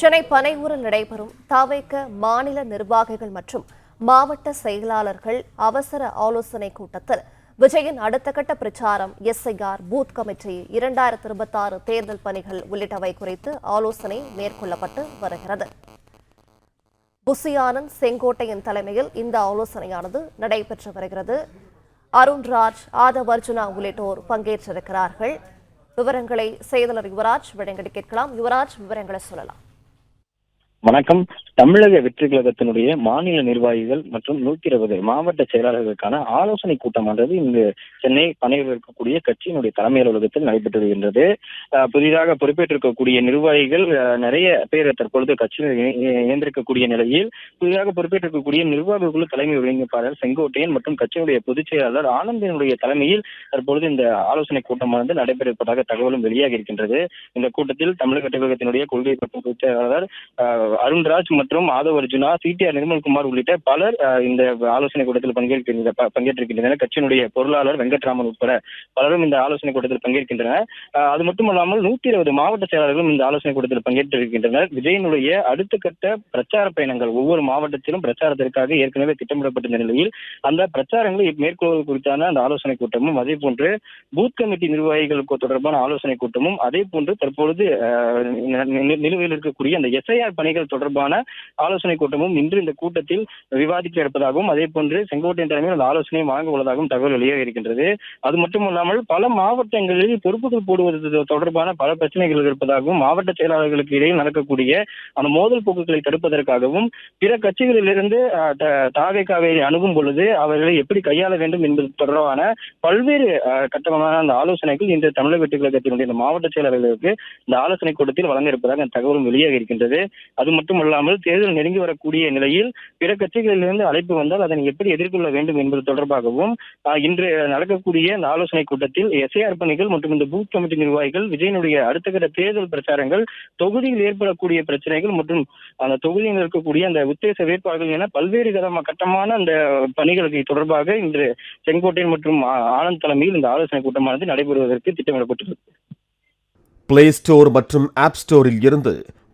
சென்னை பனையூரில் நடைபெறும் தவைக்க மாநில நிர்வாகிகள் மற்றும் மாவட்ட செயலாளர்கள் அவசர ஆலோசனை கூட்டத்தில் விஜயின் அடுத்த கட்ட பிரச்சாரம் எஸ்ஐஆர் பூத் கமிட்டி இரண்டாயிரத்தி இருபத்தாறு தேர்தல் பணிகள் உள்ளிட்டவை குறித்து ஆலோசனை மேற்கொள்ளப்பட்டு வருகிறது. புசியானந்த் செங்கோட்டையின் தலைமையில் இந்த ஆலோசனையானது நடைபெற்று வருகிறது. அருண்ராஜ் ஆதவ் அர்ஜுனா உள்ளிட்டோர் பங்கேற்றிருக்கிறார்கள். விவரங்களை செய்தலர் யுவராஜ் வழங்கி கேட்கலாம். யுவராஜ் விவரங்களை சொல்லலாம். வணக்கம். தமிழக வெற்றி கழகத்தினுடைய மாநில நிர்வாகிகள் மற்றும் நூத்தி இருபது மாவட்ட செயலாளர்களுக்கான ஆலோசனை கூட்டமானது இங்கு சென்னை பனையில் இருக்கக்கூடிய கட்சியினுடைய தலைமை அலுவலகத்தில் நடைபெற்று வருகின்றது புதிதாக பொறுப்பேற்றிருக்கக்கூடிய நிர்வாகிகள் நிறைய பேர் தற்பொழுது கட்சியில் இணைந்திருக்கக்கூடிய நிலையில் புதிதாக பொறுப்பேற்றிருக்கக்கூடிய நிர்வாக குழு தலைமை ஒருங்கிணைப்பாளர் செங்கோட்டையன் மற்றும் கட்சியினுடைய பொதுச் செயலாளர் ஆனந்தினுடைய தலைமையில் தற்பொழுது இந்த ஆலோசனை கூட்டமானது நடைபெறப்பதாக தகவலும் வெளியாகி இருக்கின்றது. இந்த கூட்டத்தில் தமிழக கழகத்தினுடைய கொள்கை மற்றும் பொதுச் செயலாளர் அருண்ராஜ் மற்றும் ஆதவ் அர்ஜுனா சிடிஆர் நிர்மல்குமார் உள்ளிட்ட பலர் இந்த ஆலோசனை கூட்டத்தில் பங்கேற்கின்ற பங்கேற்றிருக்கின்றனர். கட்சியினுடைய பொருளாளர் வெங்கட்ராமன் உட்பட பலரும் இந்த ஆலோசனை கூட்டத்தில் பங்கேற்கின்றனர். அது மட்டுமல்லாமல் நூத்தி இருபது மாவட்ட செயலாளர்களும் இந்த ஆலோசனை கூட்டத்தில் பங்கேற்றிருக்கின்றனர். விஜயனுடைய அடுத்த கட்ட பிரச்சார பயணங்கள் ஒவ்வொரு மாவட்டத்திலும் பிரச்சாரத்திற்காக ஏற்கனவே திட்டமிடப்பட்டிருந்த நிலையில் அந்த பிரச்சாரங்களை மேற்கொள்வது குறித்தான அந்த ஆலோசனை கூட்டமும் அதே போன்று பூத் கமிட்டி நிர்வாகிகளுக்கு தொடர்பான ஆலோசனை கூட்டமும் அதே போன்று தற்பொழுது நிலுவையில் இருக்கக்கூடிய அந்த எஸ்ஐஆர் பணிகள் தொடர்பான ஆலோசனை கூட்டமும் இன்று இந்த கூட்டத்தில் விவாதிக்க இருப்பதாகவும் அதே போன்று செங்கோட்டையன் தலைமையில் அந்த ஆலோசனையும் வழங்க உள்ளதாகவும் தகவல் வெளியாக இருக்கின்றது. அது மட்டுமல்லாமல் பல மாவட்டங்களில் பொறுப்புகள் போடுவது தொடர்பான பல பிரச்சனைகள் இருப்பதாகவும் மாவட்ட செயலாளர்களுக்கு இடையில் நடக்கக்கூடிய அந்த மோதல் போக்குகளை தடுப்பதற்காகவும் பிற கட்சிகளிலிருந்து அஹ், த- அணுகும் பொழுது அவர்களை எப்படி கையாள வேண்டும் என்பது தொடர்பான பல்வேறு கட்டமான அந்த ஆலோசனைகள் இந்த தமிழக வெற்றி கழகத்தினுடைய மாவட்ட செயலாளர்களுக்கு இந்த ஆலோசனை கூட்டத்தில் வழங்க இருப்பதாக தகவலும் வெளியாக இருக்கின்றது. அது மட்டுமல்லாமல் தேர்தல் நெருங்கி வரக்கூடிய நிலையில் பிற கட்சிகளிலிருந்து அழைப்பு வந்தால் அதனை எப்படி எதிர்கொள்ள வேண்டும் என்பது தொடர்பாகவும் இன்று நடக்கக்கூடிய இந்த ஆலோசனை கூட்டத்தில் எஸ்ஐஆர் பணிகள் மற்றும் இந்த பூத் கமிட்டி நிர்வாகிகள் விஜயனுடைய அடுத்த கட்ட தேர்தல் பிரச்சாரங்கள் தொகுதியில் ஏற்படக்கூடிய பிரச்சனைகள் மற்றும் அந்த தொகுதியில் இருக்கக்கூடிய அந்த உத்தேச வேட்பாளர்கள் என பல்வேறு விதமான கட்டமான அந்த பணிகளுக்கு தொடர்பாக இன்று செங்கோட்டையன் மற்றும் ஆனந்த் தலைமையில் இந்த ஆலோசனை கூட்டமானது நடைபெறுவதற்கு திட்டமிடப்பட்டுள்ளது. பிளே ஸ்டோர் மற்றும் ஆப் ஸ்டோரில் இருந்து